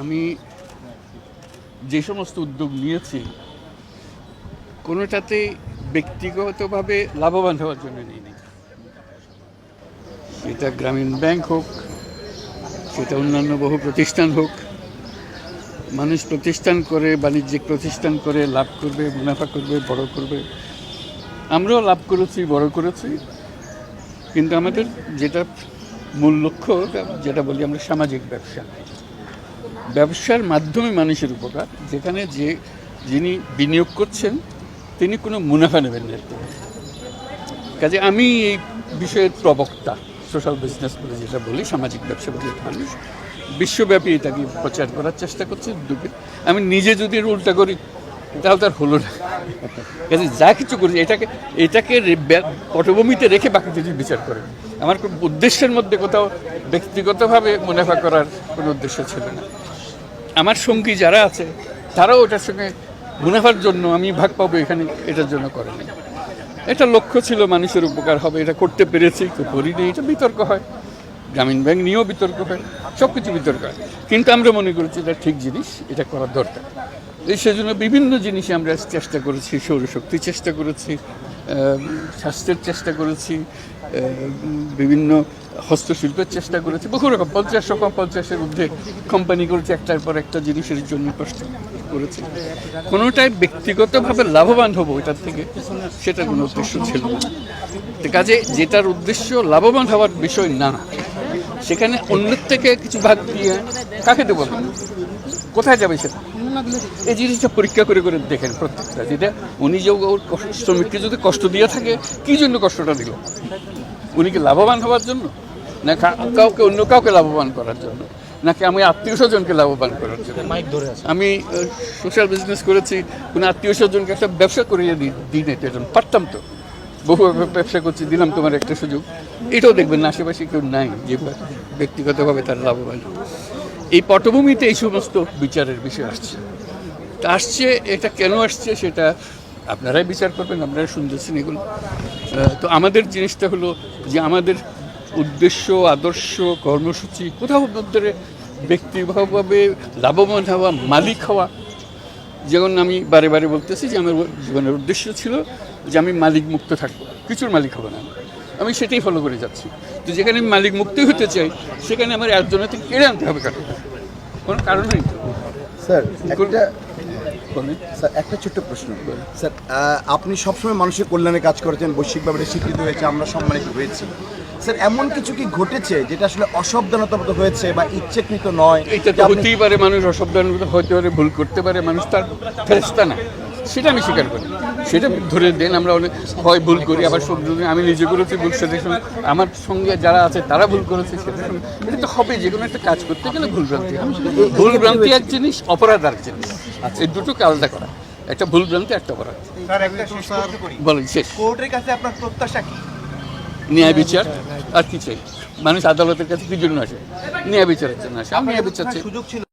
আমি যে সমস্ত উদ্যোগ নিয়েছি, কোনোটাতে ব্যক্তিগতভাবে লাভবান হওয়ার জন্য নিইনি। সেটা গ্রামীণ ব্যাংক হোক, সেটা অন্যান্য বহু প্রতিষ্ঠান হোক, মানুষ প্রতিষ্ঠান করে, বাণিজ্যিক প্রতিষ্ঠান করে, লাভ করবে, মুনাফা করবে, বড় করবে। আমরাও লাভ করেছি, বড় করেছি। কিন্তু আমাদের যেটা মূল লক্ষ্য, যেটা বলি আমরা সামাজিক ব্যবসা। ব্যবসার মাধ্যমে মানুষের উপকার, যেখানে যে যিনি বিনিয়োগ করছেন, তিনি কোনো মুনাফা নেবেন না। কাজে আমি এই বিষয়ের প্রবক্তা সোশ্যাল বিজনেস বলে যেটা বলি, সামাজিক ব্যবসা বলে মানুষ, বিশ্বব্যাপী এটাকে প্রচার করার চেষ্টা করছে উদ্যোগে আমি নিজে যদি এর উল্টা করি, তাহলে তার হলো না। কাজে যা কিছু করি এটাকে এটাকে পটভূমিতে রেখে বাকি কিছু বিচার করেন। আমার কোনো উদ্দেশ্যের মধ্যে কোথাও ব্যক্তিগতভাবে মুনাফা করার কোনো উদ্দেশ্য ছিল না। আমার সঙ্গী যারা আছে, তারাও ওটার সঙ্গে মুনাফার জন্য আমি ভাগ পাবো এখানে, এটার জন্য করেনি এটা লক্ষ্য ছিল মানুষের উপকার হবে, এটা করতে পেরেছি কেউ করিনি এটা বিতর্ক হয়। গ্রামীণ ব্যাংক নিয়েও বিতর্ক হয় সব কিছু বিতর্ক হয়। কিন্তু আমরা মনে করেছি এটা ঠিক জিনিস, এটা করার দরকার। এই সেজন্য বিভিন্ন জিনিসে আমরা চেষ্টা করেছি সৌরশক্তির চেষ্টা করেছি স্বাস্থ্যের চেষ্টা করেছি বিভিন্ন হস্তশিল্পের চেষ্টা করেছি। বহু রকম, পঞ্চাশ রকম, পঞ্চাশের মধ্যে কোম্পানি করেছে, একটার পর একটা জিনিসের জন্য কষ্ট করেছি। কোনোটাই ব্যক্তিগতভাবে লাভবান হব এটার থেকে সেটা কোনো উদ্দেশ্য ছিল না। কাজে যেটার উদ্দেশ্য লাভবান হওয়ার বিষয় না, সেখানে অন্যের থেকে কিছু ভাগ দিয়ে কাকে দেবো কোথায় যাবে সেটা? এই জিনিসটা পরীক্ষা করে করে দেখেন প্রত্যেকটা, যেটা উনি যে ওর শ্রমিককে যদি কষ্ট দিয়ে থাকে, কি জন্য কষ্টটা দিল? উনি কি লাভবান হওয়ার জন্য? না কাউকে অন্য কাউকে লাভবান করার জন্য নাকি আমি আত্মীয় স্বজনকে লাভবান করার জন্য? আমি সোশ্যাল বিজনেস করেছি কোনো আত্মীয় স্বজনকে একটা ব্যবসা করিয়ে দিই না এরকম পারতাম তো। বহু ব্যবসা করছি দিলাম তোমার একটা সুযোগ। এটাও দেখবেন না আশেপাশে কেউ নাই যে ব্যক্তিগতভাবে তার লাভবান। এই পটভূমিতে এই সমস্ত বিচারের বিষয় আসছে। তা আসছে এটা কেন আসছে সেটা আপনারাই বিচার করবেন আপনারা শুনতেছেন এগুলো। তো আমাদের জিনিসটা হলো যে আমাদের উদ্দেশ্য আদর্শ কর্মসূচি কোথাও মধ্যে ব্যক্তিগতভাবে লাভবান হওয়া মালিক হওয়া। যেমন আমি বারে বারে বলতেছি যে আমার জীবনের উদ্দেশ্য ছিল যে আমি মালিক মুক্ত থাকব। কিছুর মালিক হব না। আমি। সেটাই ফলো করে যাচ্ছি। তো যেখানে আমি মালিক মুক্ত হতে চাই সেখানে আমার একজনের থেকে কেড়ে আনতে হবে কারণ কোনো কারণ নেই। স্যার একটা স্যার একটা ছোট্ট প্রশ্ন। স্যার আপনি সবসময় মানুষের কল্যাণে কাজ করেছেন বৈশ্বিকভাবে স্বীকৃত হয়েছে আমরা সম্মানিত হয়েছি। স্যার এমন কিছু কি ঘটেছে যেটা আসলে অসাবধানতামত হয়েছে বা ইচ্ছেকৃত নয়? এটা তো হতেই পারে মানুষ অসাবধান হতে পারে ভুল করতে পারে মানুষ তার ফেরেস্তা না। সেটা আমি স্বীকার করি। সেটা ধরে দেন আমরা অনেক হয় ভুল করি আবার সব আমি নিজে করেছি ভুল সঙ্গে আমার সঙ্গে যারা আছে তারা ভুল করেছে সঙ্গে এটা তো হবে যে কোনো একটা কাজ করতে গেলে ভুল ভ্রান্তি। ভুল ভ্রান্তি এক জিনিস অপরাধ আর জিনিস। এই দুটোকে আলাদা করা। একটা ভুল ভ্রান্তি একটা অপরাধ। বলেন শেষ। কোর্টের কাছে আপনার প্রত্যাশা কি? ন্যায় বিচার আর কি চাই? মানুষ আদালতের কাছে কি জন্য আসে? ন্যায় বিচারের জন্য আসে। আমি ন্যায় বিচার